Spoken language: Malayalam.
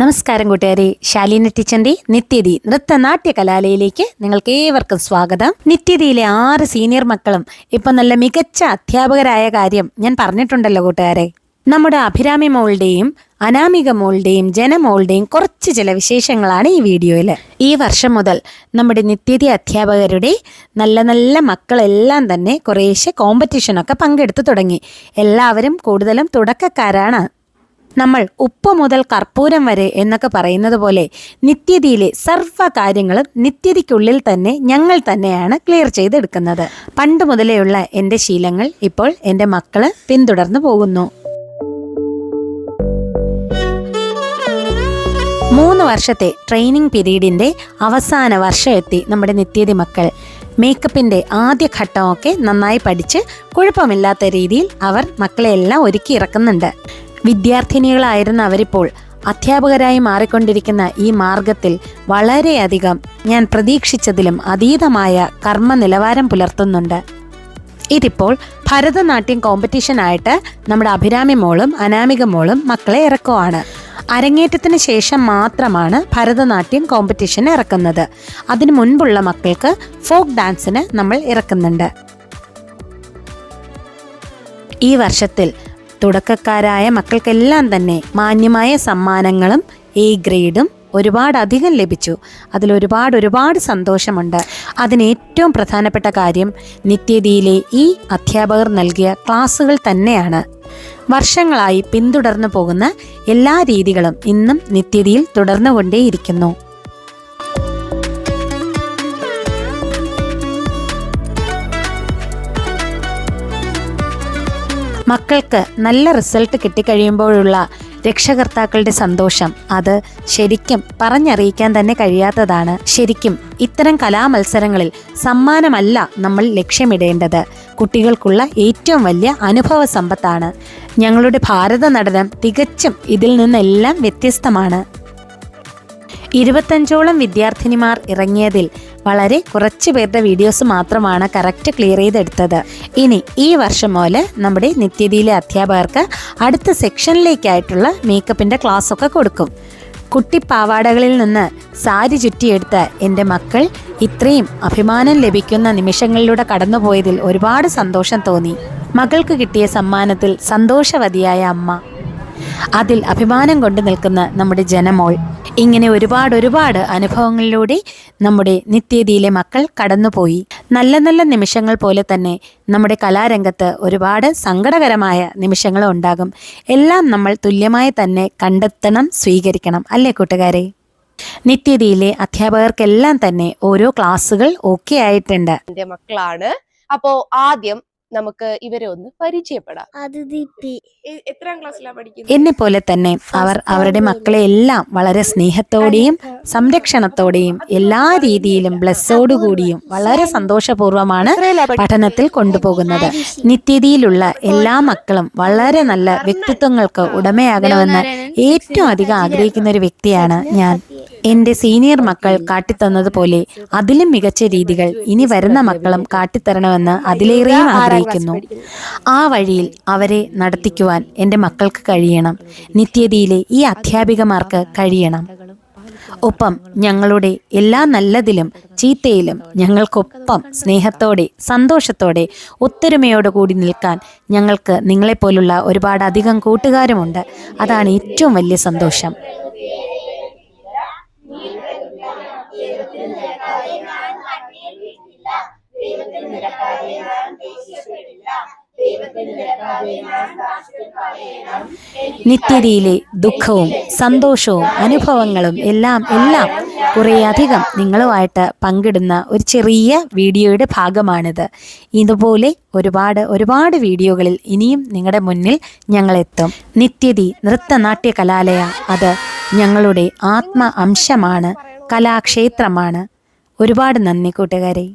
നമസ്കാരം കൂട്ടുകാരെ. ശാലീന ടീച്ചറിന്റെ നിത്യതി നൃത്തനാട്യ നാട്യ കലാലയയിലേക്ക് നിങ്ങൾക്ക് ഏവർക്കും സ്വാഗതം. നിത്യതിയിലെ ആറ് സീനിയർ മക്കളും ഇപ്പൊ നല്ല മികച്ച അധ്യാപകരായ കാര്യം ഞാൻ പറഞ്ഞിട്ടുണ്ടല്ലോ കൂട്ടുകാരെ. നമ്മുടെ അഭിരാമി മോളുടെയും അനാമിക മോളുടെയും ജനമോളുടെയും കുറച്ച് ചില വിശേഷങ്ങളാണ് ഈ വീഡിയോയിൽ ഈ വർഷം മുതൽ നമ്മുടെ നിത്യതി അധ്യാപകരുടെ നല്ല നല്ല മക്കളെല്ലാം തന്നെ കുറേശ്ശെ കോമ്പറ്റീഷനൊക്കെ പങ്കെടുത്തു തുടങ്ങി. എല്ലാവരും കൂടുതലും തുടക്കക്കാരാണ്. നമ്മൾ ഉപ്പ് മുതൽ കർപ്പൂരം വരെ എന്നൊക്കെ പറയുന്നത് പോലെ നിത്യതയിലെ സർവ കാര്യങ്ങളും നിത്യതയ്ക്കുള്ളിൽ തന്നെ ഞങ്ങൾ തന്നെയാണ് ക്ലിയർ ചെയ്തെടുക്കുന്നത്. പണ്ട് മുതലേയുള്ള എന്റെ ശീലങ്ങൾ ഇപ്പോൾ എന്റെ മക്കൾ പിന്തുടർന്നു പോകുന്നു. മൂന്ന് വർഷത്തെ ട്രെയിനിങ് പീരീഡിന്റെ അവസാന വർഷം എത്തി നമ്മുടെ നിത്യതി മക്കൾ. മേക്കപ്പിന്റെ ആദ്യ ഘട്ടമൊക്കെ നന്നായി പഠിച്ച് കുഴപ്പമില്ലാത്ത രീതിയിൽ അവർ മക്കളെല്ലാം ഒരുക്കി ഇറക്കുന്നുണ്ട്. വിദ്യാർത്ഥിനികളായിരുന്ന അവരിപ്പോൾ അധ്യാപകരായി മാറിക്കൊണ്ടിരിക്കുന്ന ഈ മാർഗത്തിൽ വളരെയധികം ഞാൻ പ്രതീക്ഷിച്ചതിലും അതീതമായ കർമ്മ നിലവാരം പുലർത്തുന്നുണ്ട്. ഇതിപ്പോൾ ഭരതനാട്യം കോമ്പറ്റീഷനായിട്ട് നമ്മുടെ അഭിരാമി മോളും അനാമിക മോളും മക്കളെ ഇറക്കുവാണ്. അരങ്ങേറ്റത്തിന് ശേഷം മാത്രമാണ് ഭരതനാട്യം കോമ്പറ്റീഷൻ ഇറക്കുന്നത്. അതിനു മുൻപുള്ള മക്കൾക്ക് ഫോക്ക് ഡാൻസിന് നമ്മൾ ഇറക്കുന്നുണ്ട്. ഈ വർഷത്തിൽ തുടക്കക്കാരായ മക്കൾക്കെല്ലാം തന്നെ മാന്യമായ സമ്മാനങ്ങളും എ ഗ്രേഡും ഒരുപാട് അധികം ലഭിച്ചു. അതിൽ ഒരുപാട് ഒരുപാട് സന്തോഷമുണ്ട്. അതിന് ഏറ്റവും പ്രധാനപ്പെട്ട കാര്യം നിത്യതയിലെ ഈ അധ്യാപകർ നൽകിയ ക്ലാസ്സുകൾ തന്നെയാണ്. വർഷങ്ങളായി പിന്തുടർന്നു പോകുന്ന എല്ലാ രീതികളും ഇന്നും നിത്യതയിൽ തുടർന്നുകൊണ്ടേയിരിക്കുന്നു. മക്കൾക്ക് നല്ല റിസൾട്ട് കിട്ടിക്കഴിയുമ്പോഴുള്ള രക്ഷകർത്താക്കളുടെ സന്തോഷം. അത് ശരിക്കും പറഞ്ഞറിയിക്കാൻ തന്നെ കഴിയാത്തതാണ്. ശരിക്കും ഇത്തരം കലാമത്സരങ്ങളിൽ സമ്മാനമല്ല നമ്മൾ ലക്ഷ്യമിടേണ്ടത്. കുട്ടികൾക്കുള്ള ഏറ്റവും വലിയ അനുഭവ സമ്പത്താണ്. ഞങ്ങളുടെ ഭാരത നടനം തികച്ചും ഇതിൽ നിന്നെല്ലാം വ്യത്യസ്തമാണ്. ഇരുപത്തഞ്ചോളം വിദ്യാർത്ഥിനിമാർ ഇറങ്ങിയതിൽ വളരെ കുറച്ച് പേരുടെ വീഡിയോസ് മാത്രമാണ് കറക്റ്റ് ക്ലിയർ ചെയ്തെടുത്തത്. ഇനി ഈ വർഷം മുതൽ നമ്മുടെ നിത്യതിയിലെ അധ്യാപകർക്ക് അടുത്ത സെക്ഷനിലേക്കായിട്ടുള്ള മേക്കപ്പിന്റെ ക്ലാസ്സൊക്കെ കൊടുക്കും. കുട്ടിപ്പാവാടകളിൽ നിന്ന് സാരി ചുറ്റിയെടുത്ത എന്റെ മക്കൾ ഇത്രയും അഭിമാനം ലഭിക്കുന്ന നിമിഷങ്ങളിലൂടെ കടന്നുപോയതിൽ ഒരുപാട് സന്തോഷം തോന്നി. മകൾക്ക് കിട്ടിയ സമ്മാനത്തിൽ സന്തോഷവതിയായ അമ്മ. അതിൽ അഭിമാനം കൊണ്ട് നിൽക്കുന്ന നമ്മുടെ ജനമോൾ. ഇങ്ങനെ ഒരുപാട് ഒരുപാട് അനുഭവങ്ങളിലൂടെ നമ്മുടെ നിത്യതിയിലെ മക്കൾ കടന്നുപോയി. നല്ല നല്ല നിമിഷങ്ങൾ പോലെ തന്നെ നമ്മുടെ കലാരംഗത്ത് ഒരുപാട് സങ്കടകരമായ നിമിഷങ്ങളും ഉണ്ടാകും. എല്ലാം നമ്മൾ തുല്യമായി തന്നെ കണ്ടെത്തണം സ്വീകരിക്കണം അല്ലേ കൂട്ടുകാരെ? നിത്യതിയിലെ അധ്യാപകർക്കെല്ലാം തന്നെ ഓരോ ക്ലാസ്സുകൾ ഓക്കെ ആയിട്ടുണ്ട്. എന്റെ മക്കളാണ്. അപ്പോൾ ആദ്യം നമുക്ക് ഇവരെ ഒന്ന് പരിചയപ്പെടാം. എത്രാം ക്ലാസ്സിലാണ് പഠിക്കുന്നത്? എന്നെ പോലെ തന്നെ അവർ അവരുടെ മക്കളെ എല്ലാം വളരെ സ്നേഹത്തോടെയും സംരക്ഷണത്തോടെയും എല്ലാ രീതിയിലും ബ്ലസ്സോടുകൂടിയും വളരെ സന്തോഷപൂർവമാണ് പഠനത്തിൽ കൊണ്ടുപോകുന്നത്. നിത്യതിയിലുള്ള എല്ലാ മക്കളും വളരെ നല്ല വ്യക്തിത്വങ്ങൾക്ക് ഉടമയാകണമെന്ന് ഏറ്റവും അധികം ആഗ്രഹിക്കുന്ന ഒരു വ്യക്തിയാണ് ഞാൻ. എന്റെ സീനിയർ മക്കൾ കാട്ടിത്തന്നതുപോലെ അതിലും മികച്ച രീതികൾ ഇനി വരുന്ന മക്കളും കാട്ടിത്തരണമെന്ന് അതിലേറെയും ആഗ്രഹിക്കുന്നു. ആ വഴിയിൽ അവരെ നടത്തിക്കുവാൻ എന്റെ മക്കൾക്ക് കഴിയണം. നിത്യതയിലെ ഈ അധ്യാപികമാർക്ക് കഴിയണം. ഒപ്പം ഞങ്ങളുടെ എല്ലാ നല്ലതിലും ചീത്തയിലും ഞങ്ങൾക്കൊപ്പം സ്നേഹത്തോടെ സന്തോഷത്തോടെ ഒത്തൊരുമയോടെ കൂടി നിൽക്കാൻ ഞങ്ങൾക്ക് നിങ്ങളെപ്പോലുള്ള ഒരുപാട് അധികം കൂട്ടുകാരുമുണ്ട്. അതാണ് ഏറ്റവും വലിയ സന്തോഷം. നിത്യതയിലെ ദുഃഖവും സന്തോഷവും അനുഭവങ്ങളും എല്ലാം എല്ലാം കുറേയധികം നിങ്ങളുമായിട്ട് പങ്കിടുന്ന ഒരു ചെറിയ വീഡിയോയുടെ ഭാഗമാണിത്. ഇതുപോലെ ഒരുപാട് ഒരുപാട് വീഡിയോകളിൽ ഇനിയും നിങ്ങളുടെ മുന്നിൽ ഞങ്ങളെത്തും. നിത്യതി നൃത്തനാട്യ കലാലയ അത് ഞങ്ങളുടെ ആത്മ അംശമാണ്. കലാക്ഷേത്രമാണ്. ഒരുപാട് നന്ദി കൂട്ടുകാരെ.